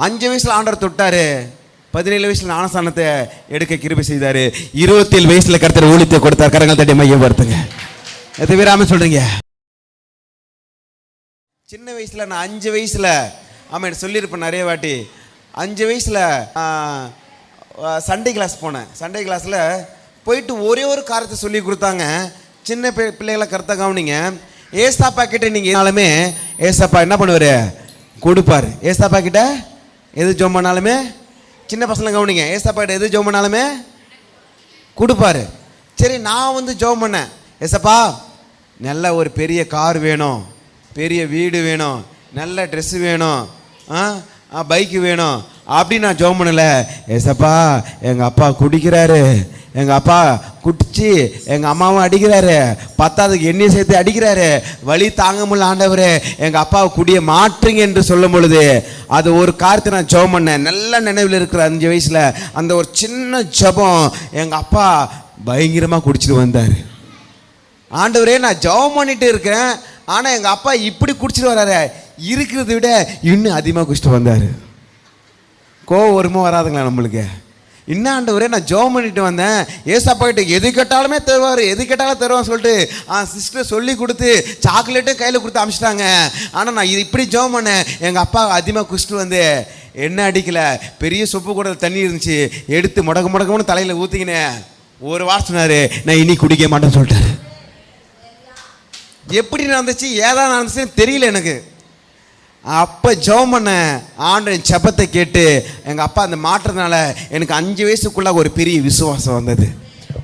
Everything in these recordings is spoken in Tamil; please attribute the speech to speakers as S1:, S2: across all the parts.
S1: அஞ்சு வயசில் ஆண்டவர் தொட்டாரு பதினேழு வயசில் ஞானஸ்தானத்தை எடுக்க கிருபை செய்தார் இருபத்தேழு வயசில் கருத்தர் ஊழியத்தை கொடுத்தார். கரங்கள் தட்டி மையம் வருத்துங்க எத்தனை பேர் சொல்கிறீங்க சின்ன வயசில் நான் அஞ்சு வயசில் ஆமாம் சொல்லியிருப்பேன் நிறைய வாட்டி. அஞ்சு வயசில் சண்டே கிளாஸ் போனேன். சண்டே கிளாஸில் போயிட்டு ஒரே ஒரு காரியத்தை சொல்லி கொடுத்தாங்க. சின்ன பி- பிள்ளைகளை கருத்தை கவனிங்க. ஏசாப்பா கிட்ட நீங்கள் என்னாலுமே ஏசாப்பா என்ன பண்ணுவார்? கொடுப்பார். ஏசாப்பா கிட்ட எது ஜோம் பண்ணாலுமே? சின்ன பசங்களை கவனிங்க. ஏசப்பாட்ட எது ஜோம் பண்ணாலுமே? கொடுப்பாரு. சரி நான் வந்து ஜோம் பண்ணேன். ஏசப்பா நல்ல ஒரு பெரிய கார் வேணும். பெரிய வீடு வேணும். நல்ல ட்ரெஸ்ஸு வேணும். ஆ? பைக்கு வேணும். அப்படி நான் ஜோம் பண்ணல. ஏசப்பா எங்கள் அப்பா குடிக்கிறாரு. எங்கள் அப்பா குடிச்சு எங்கள் அம்மாவும் அடிக்கிறாரு. பத்தாவதுக்கு எண்ணெய் சேர்த்து அடிக்கிறாரு. வழி தாங்க முடியல ஆண்டவரே. எங்கள் அப்பாவை குடிய மாற்றுங்க என்று சொல்லும் பொழுது அது ஒரு காரியத்தை நான் ஜெபம் பண்ணேன். நல்ல நினைவில் இருக்கிற அஞ்சு வயசில் அந்த ஒரு சின்ன ஜெபம் எங்கள் அப்பா பயங்கரமாக குடிச்சிட்டு வந்தார். ஆண்டவரே நான் ஜெபம் பண்ணிட்டு இருக்கேன் ஆனால் எங்கள் அப்பா இப்படி குடிச்சிட்டு வர்றாரு இருக்கிறத விட இன்னும் அதிகமாக குடிச்சிட்டு வந்தார். கோவம் வருமோ வராதுங்களா நம்மளுக்கு? இன்னும் ஆண்டவரே நான் ஜோம் பண்ணிட்டு வந்தேன். ஏசப்பா கிட்ட எது கேட்டாலுமே தருவார் எது கேட்டாலும் தருவான்னு சொல்லிட்டு ஆ சிஸ்டர் சொல்லி கொடுத்து சாக்லேட்டும் கையில் கொடுத்து அமிச்சிட்டாங்க. ஆனால் நான் இது இப்படி ஜோம் பண்ணேன். எங்கள் அப்பா அதிகமாக குடிச்சிட்டு வந்து என்ன அடிக்கல. பெரிய சொப்பு கூட தண்ணி இருந்துச்சு. எடுத்து முடக்க முடக்கம்னு தலையில் ஊற்றிக்கினேன் ஒரு வாரம் சொன்னார் நான் இனி குடிக்க மாட்டேன்னு சொல்லிட்டாரு. எப்படி நடந்துச்சு ஏதா நடந்துச்சுன்னு தெரியல எனக்கு. அப்போ ஜெபம் பண்ண ஆண்டு செபத்தை கேட்டு எங்கள் அப்பா அந்த மாற்றதுனால எனக்கு அஞ்சு வயசுக்குள்ளே ஒரு பெரிய விசுவாசம் வந்தது.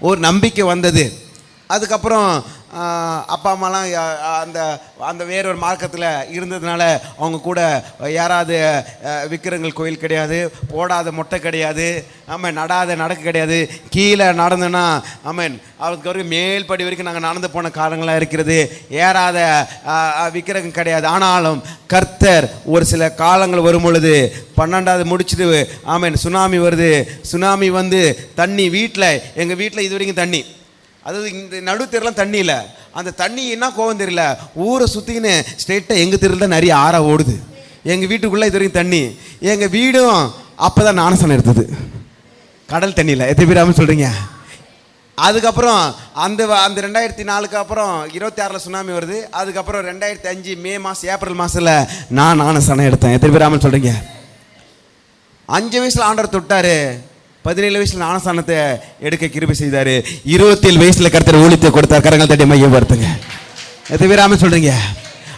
S1: ஒரு நம்பிக்கை வந்தது. அதுக்கப்புறம் அப்பா அம்மாலாம் அந்த அந்த வேறொரு மார்க்கத்தில் இருந்ததுனால அவங்க கூட யாராவது விக்கிரங்கள் கோயில் கிடையாது போடாத மொட்டை கிடையாது ஆமாம் நடாத நடக்க கிடையாது கீழே நடந்தோன்னா ஆமாம் அதுக்கு வரைக்கும் மேல்படி வரைக்கும் நாங்கள் நடந்து போன காலங்களாக இருக்கிறது ஏறாத விக்கிரகம் கிடையாது. ஆனாலும் கர்த்தர் ஒரு சில காலங்கள் வரும் பொழுது பன்னெண்டாவது முடிச்சுட்டு ஆமாம் சுனாமி வருது சுனாமி வந்து தண்ணி வீட்டில் எங்கள் வீட்டில் இது வரைக்கும் தண்ணி. அதாவது இந்த நடு தெருலாம் தண்ணி இல்லை. அந்த தண்ணி என்ன கோவம் தெரியல? ஊரை சுற்றிக்கின்னு ஸ்ட்ரெயிட்டாக எங்கள் தெருவில் தான் நிறைய ஆறா ஓடுது. எங்கள் வீட்டுக்குள்ளே இது வரைக்கும் தண்ணி. எங்கள் வீடும் அப்போ தான் நானசனம் எடுத்தது. கடல் தண்ணியில். எத்தனை பேர் சொல்கிறீங்க அதுக்கப்புறம் அந்த அந்த ரெண்டாயிரத்தி நாலுக்கு அப்புறம் இருபத்தி ஆறில் சுனாமி வருது. அதுக்கப்புறம் ரெண்டாயிரத்தி அஞ்சு மே மாதம் ஏப்ரல் மாதத்தில் நான் நானசனம் எடுத்தேன். எத்தனை பேர் சொல்கிறீங்க அஞ்சு வயசில் ஆண்டவர் தொட்டார். பதினேழு வயசில் ஞானஸ்தானத்தை எடுக்க கிருபை செய்தார். இருபத்தேழு வயசில் கருத்தர் ஊழியத்தை கொடுத்தார். கரங்கள் தட்டி மையம் வருத்துங்க எத்தனை பேர் ஆமென்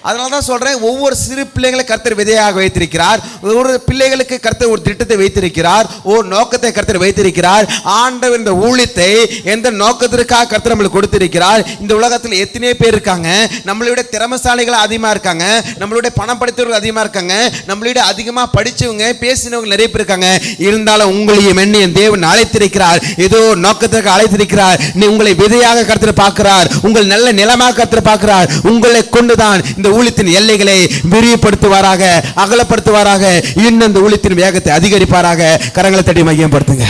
S1: அதனால தான் சொல்றேன் ஒவ்வொரு சிறு பிள்ளைகளை கர்த்தர் விதையாக வைத்திருக்கிறார். ஒரு பிள்ளைகளுக்கு கர்த்தர் ஒரு திட்டத்தை வைத்திருக்கிறார். ஒரு நோக்கத்தை கர்த்தர் வைத்திருக்கிறார். ஆண்டவர் இந்த ஊழியத்தை எந்த நோக்கத்திற்காக கர்த்தர் நம்மளுக்கு கொடுத்திருக்கிறார்? இந்த உலகத்தில் எத்தனை பேர் இருக்காங்க. நம்மளுடைய திறமசாலிகள் அதிகமாக இருக்காங்க. நம்மளுடைய பணம் படித்தவர்கள் அதிகமாக இருக்காங்க. நம்மளுடைய அதிகமாக படிச்சவங்க பேசினவங்க நிறைய பேர் இருக்காங்க. இருந்தாலும் உங்களையும் என்ன என் தேவன் அழைத்திருக்கிறார். ஏதோ நோக்கத்திற்கு அழைத்திருக்கிறார். நீ உங்களை விதையாக கருத்து பார்க்கிறார். உங்கள் நல்ல நிலமாக கருத்து பார்க்கிறார். உங்களை கொண்டுதான் இந்த ஊழியத்தின் எல்லைகளை விரிவுபடுத்துவாராக அகலப்படுத்துவாராக இன்னும் இந்த ஊழியத்தின் வேகத்தை அதிகரிப்பாராக. கரங்களை தட்டி மையப்படுத்துங்க.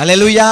S1: அலையலுயா